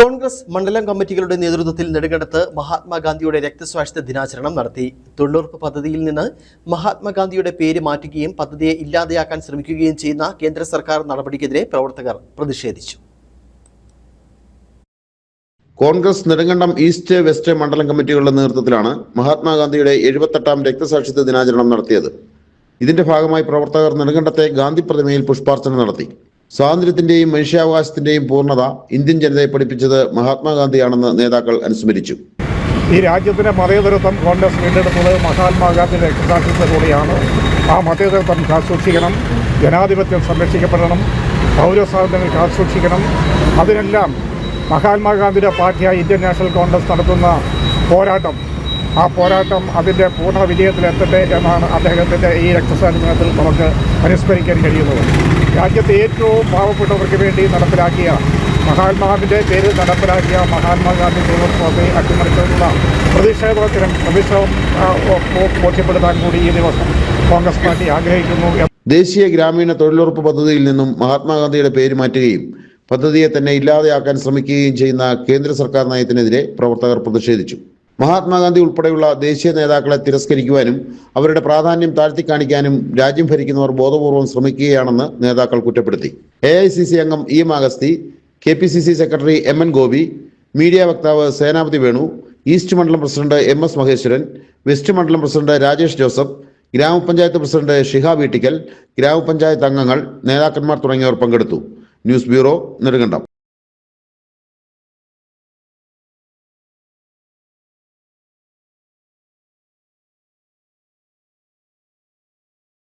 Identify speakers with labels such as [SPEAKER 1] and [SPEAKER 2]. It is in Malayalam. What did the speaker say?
[SPEAKER 1] കോൺഗ്രസ് മണ്ഡലം കമ്മിറ്റികളുടെ നേതൃത്വത്തിൽ നെടുങ്കണ്ടത്ത് മഹാത്മാഗാന്ധിയുടെ രക്തസാക്ഷിത്വ ദിനാചരണം നടത്തി. തൊഴിലുറപ്പ് പദ്ധതിയിൽ നിന്ന് മഹാത്മാഗാന്ധിയുടെ പേര് മാറ്റുകയും പദ്ധതിയെ ഇല്ലാതെയാക്കാൻ ശ്രമിക്കുകയും ചെയ്യുന്ന കേന്ദ്ര സർക്കാർ നടപടിക്കെതിരെ പ്രവർത്തകർ പ്രതിഷേധിച്ചു.
[SPEAKER 2] കോൺഗ്രസ് നെടുങ്കണ്ടം ഈസ്റ്റ് വെസ്റ്റ് മണ്ഡലം കമ്മിറ്റികളുടെ നേതൃത്വത്തിലാണ് മഹാത്മാഗാന്ധിയുടെ എഴുപത്തെട്ടാം രക്തസാക്ഷിത്വ ദിനാചരണം നടത്തിയത്. ഇതിന്റെ ഭാഗമായി പ്രവർത്തകർ നെടുങ്കണ്ടത്തെ ഗാന്ധി പ്രതിമയിൽ പുഷ്പാർച്ചന നടത്തി. സ്വാതന്ത്ര്യത്തിന്റെയും മനുഷ്യാവകാശത്തിന്റെയും പൂർണത ഇന്ത്യൻ ജനതയെ പഠിപ്പിച്ചത് മഹാത്മാഗാന്ധിയാണെന്ന് നേതാക്കൾ അനുസ്മരിച്ചു.
[SPEAKER 3] ഈ രാജ്യത്തിന്റെ മതേതരത്വം കോൺഗ്രസ് വീണ്ടെടുത്തത് മഹാത്മാഗാന്ധിയുടെ രക്തസാക്ഷിത്വത്തിലൂടെയാണ് ആ മതേതരത്വം കാസൂക്ഷിക്കണം ജനാധിപത്യം സംരക്ഷിക്കപ്പെടണം പൗരസ്വാതന്ത്ര്യങ്ങൾ കാസൂക്ഷിക്കണം അതിനെല്ലാം മഹാത്മാഗാന്ധിയുടെ പാർട്ടിയായ ഇന്ത്യൻ നാഷണൽ കോൺഗ്രസ് നടത്തുന്ന പോരാട്ടം. ആ പോരാട്ടം അതിന്റെ പൂർണ വിജയത്തിലെത്തട്ടെ എന്നാണ് അദ്ദേഹത്തിന്റെ ഈ രക്തസാക്ഷി നമുക്ക് അനുസ്മരിക്കാൻ കഴിയുന്നത്. രാജ്യത്തെ ഏറ്റവും പാവപ്പെട്ടവർക്ക് വേണ്ടി നടപ്പിലാക്കിയ മഹാത്മാവിന്റെ പേര് നടപ്പിലാക്കിയ മഹാത്മാഗാന്ധി പദ്ധതി അട്ടിമറിച്ചതിനുള്ള പ്രതിഷേധത്തിനും പ്രതിഷേധം ബോധ്യപ്പെടുത്താൻ കൂടി ഈ ദിവസം കോൺഗ്രസ് പാർട്ടി ആഗ്രഹിക്കുന്നു
[SPEAKER 2] ദേശീയ ഗ്രാമീണ തൊഴിലുറപ്പ് പദ്ധതിയിൽ നിന്നും മഹാത്മാഗാന്ധിയുടെ പേര് മാറ്റുകയും പദ്ധതിയെ തന്നെ ഇല്ലാതെയാക്കാൻ ശ്രമിക്കുകയും ചെയ്യുന്ന കേന്ദ്ര സർക്കാർ നയത്തിനെതിരെ പ്രവർത്തകർ പ്രതിഷേധിച്ചു. മഹാത്മാഗാന്ധി ഉൾപ്പെടെയുള്ള ദേശീയ നേതാക്കളെ തിരസ്കരിക്കുവാനും അവരുടെ പ്രാധാന്യം താഴ്ത്തി കാണിക്കാനും രാജ്യം ഭരിക്കുന്നവർ ബോധപൂർവം ശ്രമിക്കുകയാണെന്ന് നേതാക്കൾ കുറ്റപ്പെടുത്തി. എ ഐ സി സി അംഗം E മാഗസ്തി K P C C secretary M N Gopi media വക്താവ് സേനാപതി വേണു ഈസ്റ്റ് മണ്ഡലം president M S Maheswaran west മണ്ഡലം പ്രസിഡന്റ് രാജേഷ് ജോസഫ് ഗ്രാമപഞ്ചായത്ത് പ്രസിഡന്റ് ഷിഹ വീട്ടിക്കൽ ഗ്രാമപഞ്ചായത്ത് അംഗങ്ങൾ നേതാക്കന്മാർ തുടങ്ങിയവർ പങ്കെടുത്തു. News bureau Nedumkandam.